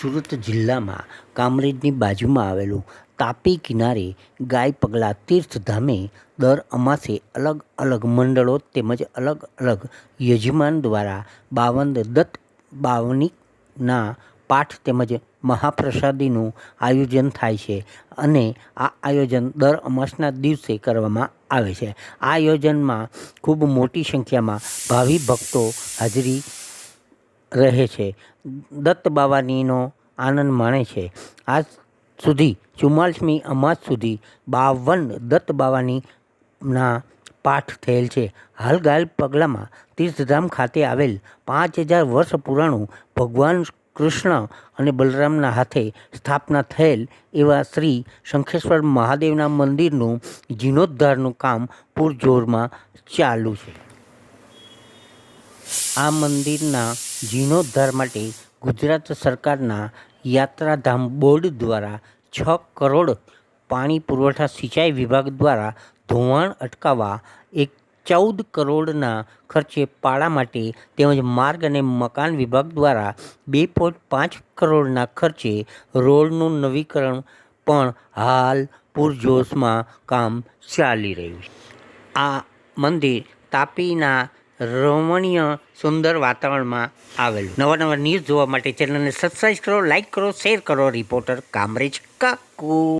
સુરત જિલ્લામાં કામરેજની બાજુમાં આવેલું તાપી કિનારે ગાય પગલા તીર્થધામે દર અમાસે અલગ અલગ મંડળો તેમજ અલગ અલગ યજમાન દ્વારા બાવન દત્ત બાવનિકના પાઠ તેમજ મહાપ્રસાદીનું આયોજન થાય છે અને આ આયોજન દર અમાસના દિવસે કરવામાં આવે છે. આ આયોજનમાં ખૂબ મોટી સંખ્યામાં ભાવિ ભક્તો હાજરી રહે છે. દત્ત બાવાનીનો આનંદ માણે છે. આજ સુધી ચુમ્માલીસમી અમાસ સુધી બાવન દત્ત બાવાનીના પાઠ થયેલ છે. હાલ ગાયલ પગલામાં તીર્થધામ ખાતે આવેલ પાંચ હજાર વર્ષ પુરાણું ભગવાન કૃષ્ણ અને બલરામના હાથે સ્થાપના થયેલ એવા શ્રી શંખેશ્વર મહાદેવના મંદિરનું જીર્ણોદ્ધારનું કામ પૂરજોરમાં ચાલુ છે. આ મંદિરના જીર્ણોદ્ધાર માટે ગુજરાત સરકારના યાત્રાધામ બોર્ડ દ્વારા છ કરોડ પાણી પુરવઠા સિંચાઈ વિભાગ દ્વારા ધોવાણ અટકાવવા એક ચૌદ કરોડના ખર્ચે પાળા માટે તેમજ માર્ગ અને મકાન વિભાગ દ્વારા બે પોઈન્ટ પાંચ કરોડના ખર્ચે રોડનું નવીકરણ પણ હાલ પૂરજોશમાં કામ ચાલી રહ્યું છે. આ મંદિર તાપીના રમણીય સુંદર વાતાવરણમાં આવેલું. નવા નવા ન્યૂઝ જોવા માટે ચેનલને સબસ્ક્રાઈબ કરો લાઈક કરો શેર કરો રિપોર્ટર કામરેજ કાકુ.